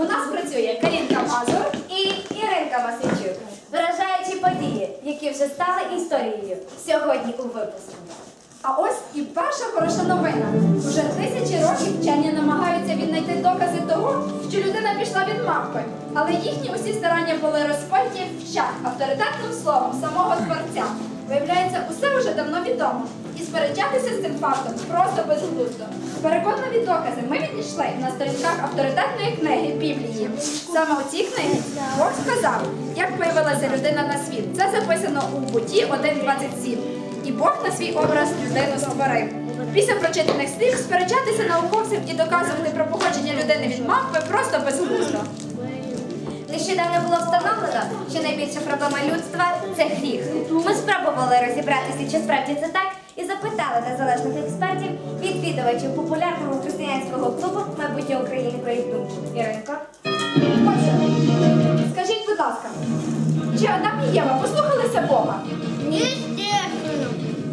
У нас працює Карінка Мазур. і Іринка Масичук, виражаючи події, які вже стали історією сьогодні у випуску. А ось і перша хороша новина. Уже тисячі років вчені намагаються віднайти докази того, що людина пішла від мавпи. Але їхні усі старання були розпальті в щах авторитетним словом самого творця. Виявляється, усе вже давно відомо. І сперечатися з цим фактом просто безглуздо. Переконані докази ми відійшли на сторінках авторитетної книги Біблії. Саме у цій книгі Бог сказав, як появилася людина на світ. Це записано у Буті 1.27. І Бог на свій образ людину створив. Після прочитаних слів сперечатися науковцям і доказувати про походження людини від мавпи просто безглуздо. Нещодавно було встановлено, що найбільша проблема людства це гріх. Ми спробували розібратися, чи справді це так, запитали незалежних експертів, відвідувачів популярного християнського клубу майбутнє України про їх думку. Іринко. Отже, скажіть, будь ласка, чи Адам і Єва послухалися Бога? Естественно.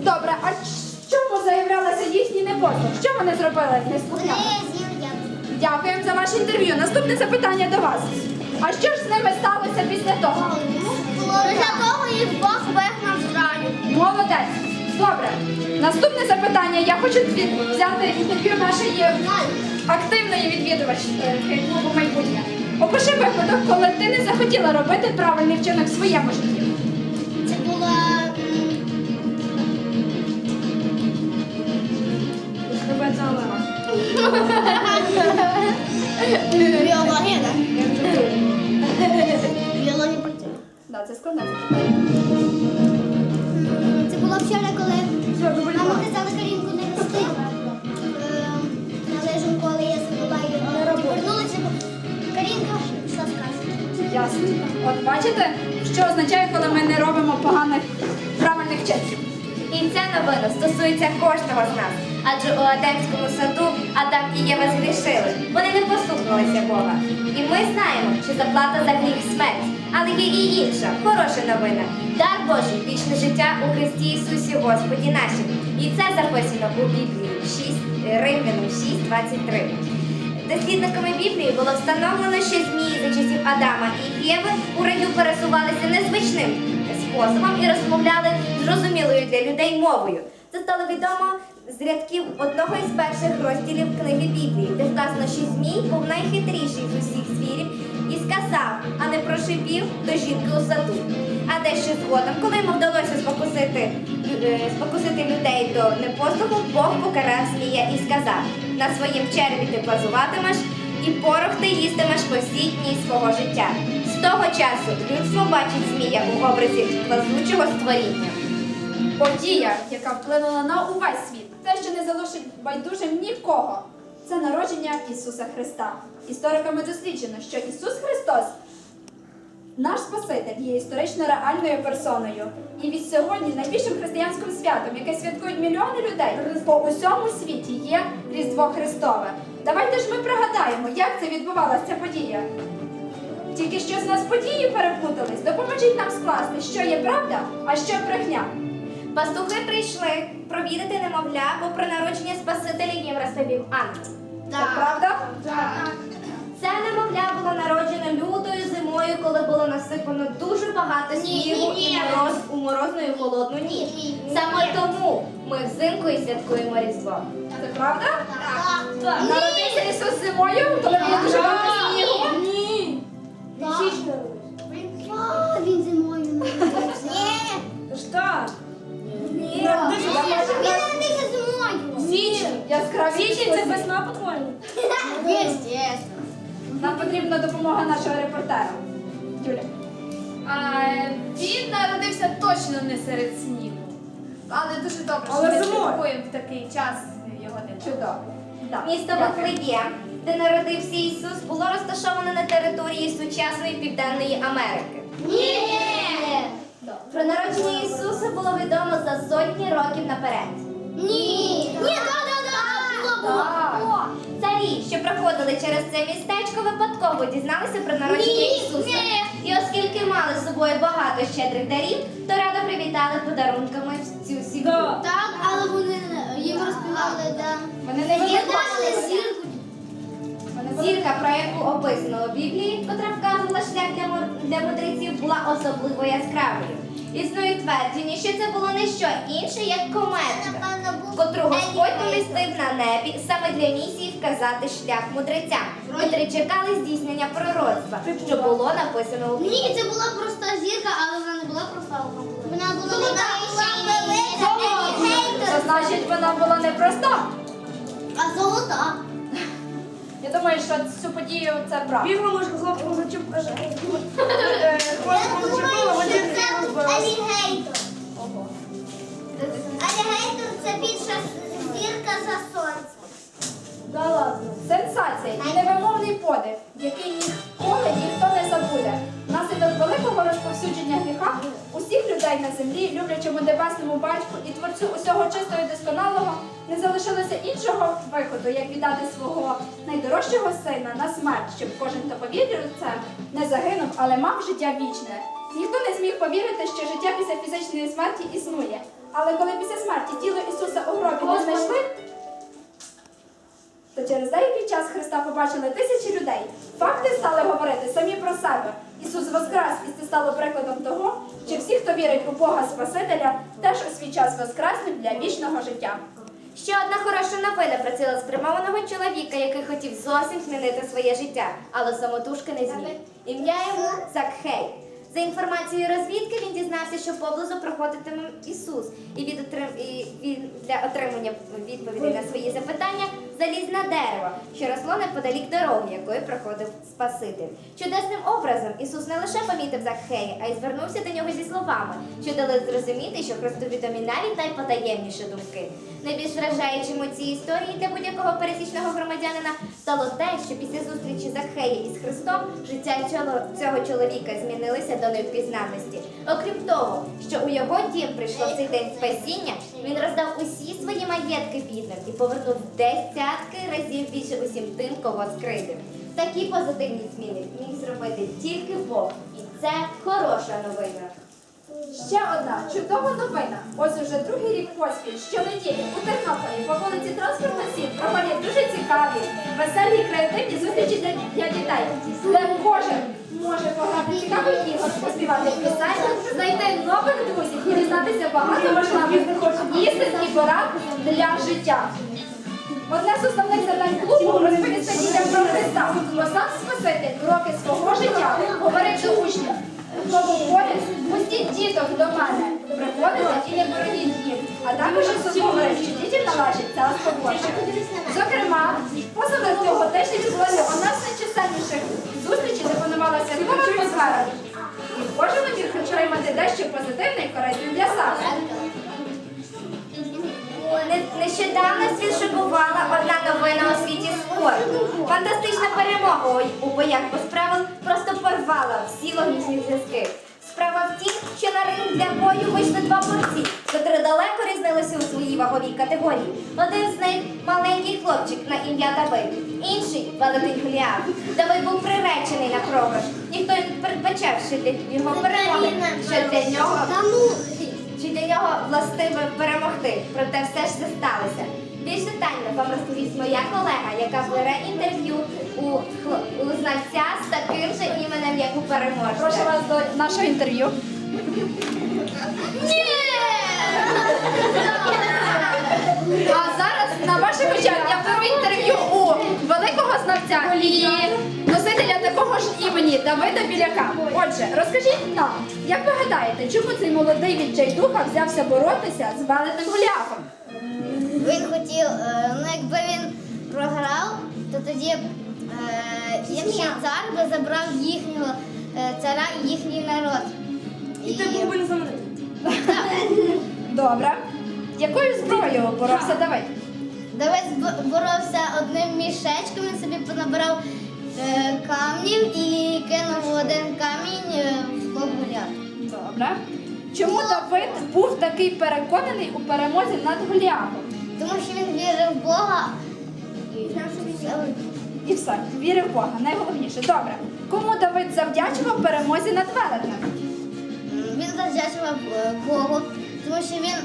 Добре, а чому заявлялася їхній непослух? Що вони зробили не неслухняно? Дякуємо за ваше інтерв'ю. Наступне запитання до вас. А що ж з ними сталося після того? Після того їх Бог вигнав з раю. Молодець. Добре. Наступне запитання. Я хочу взяти інтерв'ю нашої активної відвідувачки клубу майбутнє. Опиши випадок, коли ти не захотіла робити правильний вчинок в своєму житті. Це була біологія, так? Біологія. Да, це складне запитання. Було вчора, коли мама казала Карінку не вести. Належу, коли я забула її повернулася. Карінка пішла з каси. Ясно. От бачите, що означає, коли ми не робимо поганих правильних вчинків. І ця новина стосується кожного з нас. Адже у Адемському саду Адам і Єва згрішили. Вони не послухалися Бога. І ми знаємо, що заплата за гріх смерть. Але є і інша, хороша новина. Дар Божий, вічне життя у Христі Ісусі Господі нашим. І це записано у Біблії 6, е, Римлянам 6, 23. Дослідниками Біблії було встановлено, що змії за часів Адама і Єви у раю пересувалися незвичним способом і розмовляли зрозумілою для людей мовою. Це стало відомо з рядків одного із перших розділів книги Біблії, де сказано, що змій був найхитріший з усіх звірів сказав, а не прошипів до жінки у саду. А дещо згодом, коли йому вдалося спокусити, е, спокусити людей до непослуху, Бог покарав змія і сказав: на своїм черві ти плазуватимеш, і порох ти їстимеш по всій дні свого життя. З того часу людство бачить змія у образі плазучого створіння. Подія, яка вплинула на увесь світ, те, що не залишить байдужим нікого, це народження Ісуса Христа. Істориками досліджено, що Ісус Христос, наш Спаситель, є історично реальною персоною. І від сьогодні найбільшим християнським святом, яке святкують мільйони людей по усьому світі, є Різдво Христове. Давайте ж ми пригадаємо, як це відбувалася ця подія. Тільки що з нас події переплутались. Допоможіть нам скласти, що є правда, а що брехня. Пастухи прийшли провідати немовля, бо про народження Спасителя їм розповів ангел. Це правда? Це немовля було народжено лютою зимою, коли було насипано дуже багато Ні, снігу ні, і мороз у морозну і холодну ніч. Ні, ні, Саме ні. тому ми взимку і святкуємо Різдво. Це правда? Так. Народився Ісус зимою, коли було дуже багато снігу? Ні. А, Він зимою народився. Ні. Що? Він народився зимою. Січень. Січень це весна, по-твоєму? Естественно. Нам потрібна допомога нашого репортера. Юля. А, він народився точно не серед снігу. Але дуже добре, що ми зимою. святкуємо в такий час його день. Чудово. Місто дякую. Де народився Ісус, було розташоване на території сучасної Південної Америки. Ні. Про народження Ісуса було відомо за сотні років наперед. Ні. Ні, да, да, да. Було, було. Так. Що проходили через це містечко, випадково дізналися про народження Ні, Ісуса. ні. І оскільки мали з собою багато щедрих дарів, то радо привітали подарунками цю сім'ю. Так, але вони їм розповідали, да. Вони не Вони вірили. бачили зірку. Зірка, про яку описано у Біблії, котра вказувала шлях для, мур- для мудреців, була особливо яскравою. Існує твердження, що це було не що інше, як був котру Господь помістив на небі саме для місії вказати шлях мудрецям, котрі чекали здійснення пророцтва, що було написано у. Ні, це була проста зірка, але вона не була проста. Вона була вона була велика, Це значить, вона була непроста. а золота. Я думаю, що цю подію це правда. Бігла може хлопцем зачепила, один був алігейтор. Алігейтор це більша зірка за сонце. Да ладно. Сенсація і невимовний подив, який ніколи ніхто не забуде. Внаслідок великого розповсюдження гріха усіх людей на землі, люблячому небесному батьку і творцю усього чистого і досконалого, не залишилося іншого виходу, як віддати свого найдорожчого сина на смерть, щоб кожен, хто повірив це, не загинув, але мав життя вічне. Ніхто не зміг повірити, що життя після фізичної смерті існує. Але коли після смерті тіло Ісуса у гробі не знайшли, то через деякий час Христа побачили тисячі людей. Факти стали говорити самі про себе. Ісус воскрес, і це стало прикладом того, що всі, хто вірить у Бога Спасителя, теж у свій час воскреснуть для вічного життя. Ще одна хороша новина про цілеспрямованого чоловіка, який хотів зовсім змінити своє життя, але самотужки не зміг. Ім'я йому Закхей. За інформацією розвідки він дізнався, що поблизу проходитиме Ісус, і, від отрим... і він для отримання відповідей на свої запитання заліз на дерево, що росло неподалік дороги, якою проходив Спаситель. Чудесним образом Ісус не лише помітив Закхея, а й звернувся до нього зі словами, що дали зрозуміти, що відомі навіть найпотаємніші думки. Найбільш вражаючим у цій історії для будь-якого пересічного громадянина стало те, що після зустрічі Захея із Христом життя цього чоловіка змінилося до невпізнанності. Окрім того, що у його дім прийшло в цей день спасіння, він роздав усі свої маєтки бідним і повернув десятки разів більше усім тим, кого скритив. Такі позитивні зміни міг зробити тільки Бог, і це хороша новина. Ще одна чудова новина. Ось уже другий рік поспіль, щонеділі у Тернополі по вулиці Транспортна 7 проходять дуже цікаві, веселі креативні зустрічі для, дітей, де кожен може пограти цікавий ігор, поспівати пісень, знайти нових друзів і дізнатися багато важливих істин і порад для життя. Одне з основних завдань клубу розповісти дітям про Христа, бо сам Спаситель роки свого життя говорить до Тому поряд пустіть діток до мене, приходите і не бороніть їх. А також особливо що дітям належить царство Боже. Зокрема, поза цього тижня відбулося одна з найчисельніших зустрічей, де панувалася нова атмосфера. І кожен міг отримати дещо позитивне і корисне для себе. Не- Нещодавно світ шокувала одна новина у світі спорту. Фантастична перемога у- боях без правил просто порвала всі логічні зв'язки. Справа в тім, що на ринг для бою вийшли два борці, котрі далеко різнилися у своїй ваговій категорії. Один з них маленький хлопчик на ім'я Давид, інший великий Голіаф. Давид був приречений на програш. Ніхто не передбачав, що для його перемоги, що для нього Чи для нього властиво перемогти, проте все ж це сталося. Більш детально вам розповість моя колега, яка бере інтерв'ю у, у знавця з таким же іменем, як у переможця. Прошу вас до нашого інтерв'ю. А очах я беру інтерв'ю у великого знавця і носителя такого ж імені Давида Біляка. Отже, розкажіть нам, як ви гадаєте, чому цей молодий відчайдуха взявся боротися з велетним Голіафом? Він хотів, е, ну якби він програв, то тоді е, цар би забрав їхнього е, цара і їхній народ. І ти був би незнаменитий. Добре. Якою зброєю боровся Давид? Давид боровся одним мішечком, він собі понабирав е, камнів і кинув один камінь е, в лоб Добре. Чому Давид був такий переконаний у перемозі над Голіафом? Тому що він вірив в Бога. І все, вірив в Бога, найголовніше. Добре. Кому Давид завдячував перемозі над велетнем? Він завдячував е, Богу, тому що він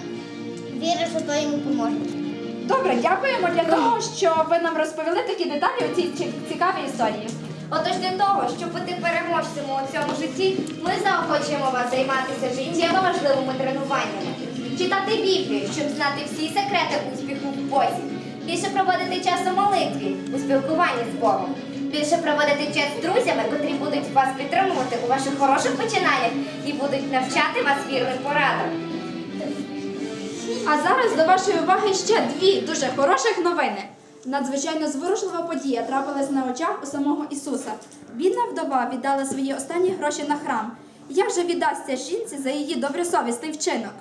вірив, що той йому поможе. Добре, дякуємо для того, що ви нам розповіли такі деталі у цій цікавій історії. Отож для того, щоб бути переможцем у цьому житті, ми заохочуємо вас займатися життєво важливими тренуваннями, читати Біблію, щоб знати всі секрети успіху в Бозі, більше проводити час у молитві, у спілкуванні з Богом, більше проводити час з друзями, котрі будуть вас підтримувати у ваших хороших починаннях і будуть навчати вас вірним порадам. А зараз до вашої уваги ще дві дуже хороших новини. Надзвичайно зворушлива подія трапилась на очах у самого Ісуса. Бідна вдова віддала свої останні гроші на храм. Як же віддасться жінці за її добросовісний вчинок?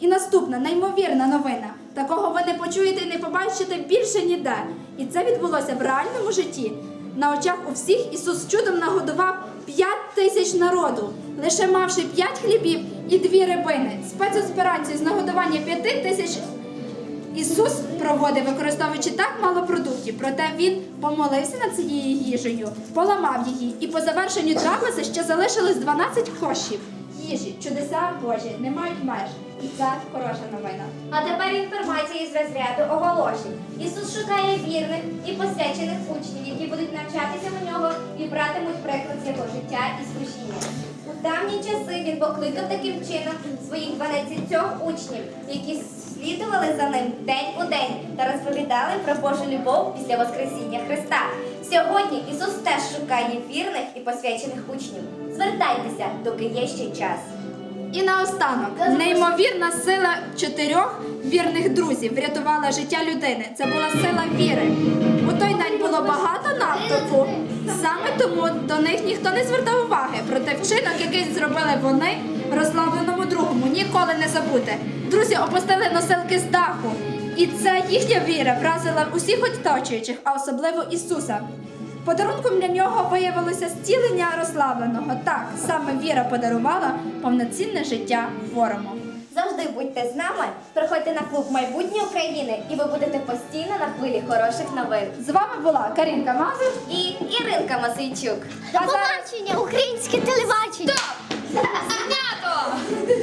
І наступна неймовірна новина. Такого ви не почуєте і не побачите більше ніде. І це відбулося в реальному житті. На очах у всіх Ісус чудом нагодував 5 тисяч народу, лише мавши 5 хлібів і дві рибини. Спецоперацію з нагодування 5 тисяч Ісус проводив, використовуючи так мало продуктів, проте він помолився над цією їжею, поламав її, і по завершенню трапези ще залишилось 12 кошів. Їжі, чудеса Божі, не мають меж. І це хороша новина. А тепер інформація із розряду оголошень. Ісус шукає вірних і посвячених учнів, які будуть навчатися у нього і братимуть приклад з його життя і служіння. Давні часи він покликав таким чином своїх 12 учнів, які слідували за ним день у день та розповідали про Божу любов після Воскресіння Христа. Сьогодні Ісус теж шукає вірних і посвячених учнів. Звертайтеся, доки є ще час. І наостанок, неймовірна сила чотирьох вірних друзів врятувала життя людини. Це була сила віри. Той день було багато натовпу. Саме тому до них ніхто не звертав уваги. Проте вчинок, який зробили вони, розслабленому другому, ніколи не забути. Друзі опустили носилки з даху. І це їхня віра вразила усіх оточуючих, а особливо Ісуса. Подарунком для нього виявилося зцілення розслабленого. Так, саме віра подарувала повноцінне життя хворому. Завжди будьте з нами. Приходьте на клуб майбутнє України і ви будете постійно на хвилі хороших новин. З вами була Карінка Мазур і Іринка Масийчук. До побачення, українське телебачення! Стоп!